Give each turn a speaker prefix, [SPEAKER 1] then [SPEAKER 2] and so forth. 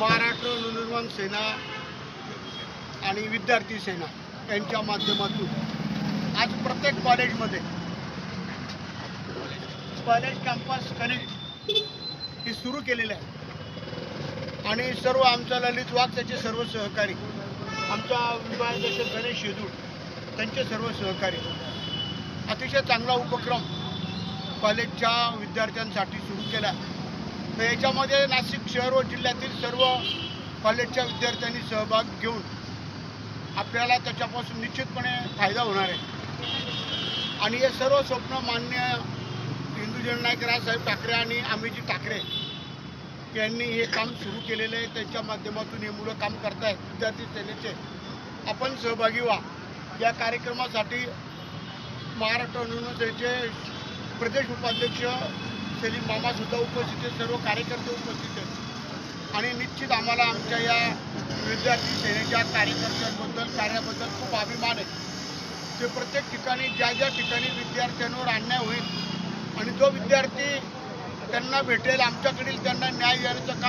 [SPEAKER 1] महाराष्ट्र नवनिर्माण सेना आणि विद्यार्थी सेना यांच्या माध्यमातून आज प्रत्येक कॉलेजमध्ये कॉलेज कॅम्पस कनेक्ट ही सुरू केलेली आहे. आणि सर्व आमच्या ललित वाघ त्याचे सर्व सहकारी आमच्या विभागाध्यक्ष गणेश शेजूळ त्यांचे सर्व सहकारी अतिशय चांगला उपक्रम कॉलेजच्या विद्यार्थ्यांसाठी सुरू केला तर याच्यामध्ये नाशिक शहर व जिल्ह्यातील सर्व कॉलेजच्या विद्यार्थ्यांनी सहभाग घेऊन आपल्याला त्याच्यापासून निश्चितपणे फायदा होणार आहे. आणि हे सर्व स्वप्न मान्य हिंदू जननायक राजसाहेब ठाकरे आणि अमितजी ठाकरे यांनी हे काम सुरू केलेलं आहे. त्यांच्या माध्यमातून हे मुलं काम करतायत. विद्यार्थी सेनेचे आपण सहभागी व्हा. या कार्यक्रमासाठी महाराष्ट्र युनिव्हर्सिटीचे प्रदेश उपाध्यक्ष सलीम मामासुद्धा उपस्थित आहेत सर्व कार्यकर्ते उपस्थित आहेत. आणि निश्चित आम्हाला आमच्या या विद्यार्थी सेनेच्या कार्यकर्त्यांबद्दल कार्याबद्दल खूप अभिमान आहे. ते प्रत्येक ठिकाणी ज्या ज्या ठिकाणी विद्यार्थ्यांवर अन्याय होईल आणि जो विद्यार्थी त्यांना भेटेल आमच्याकडील त्यांना न्याय देण्याचं काम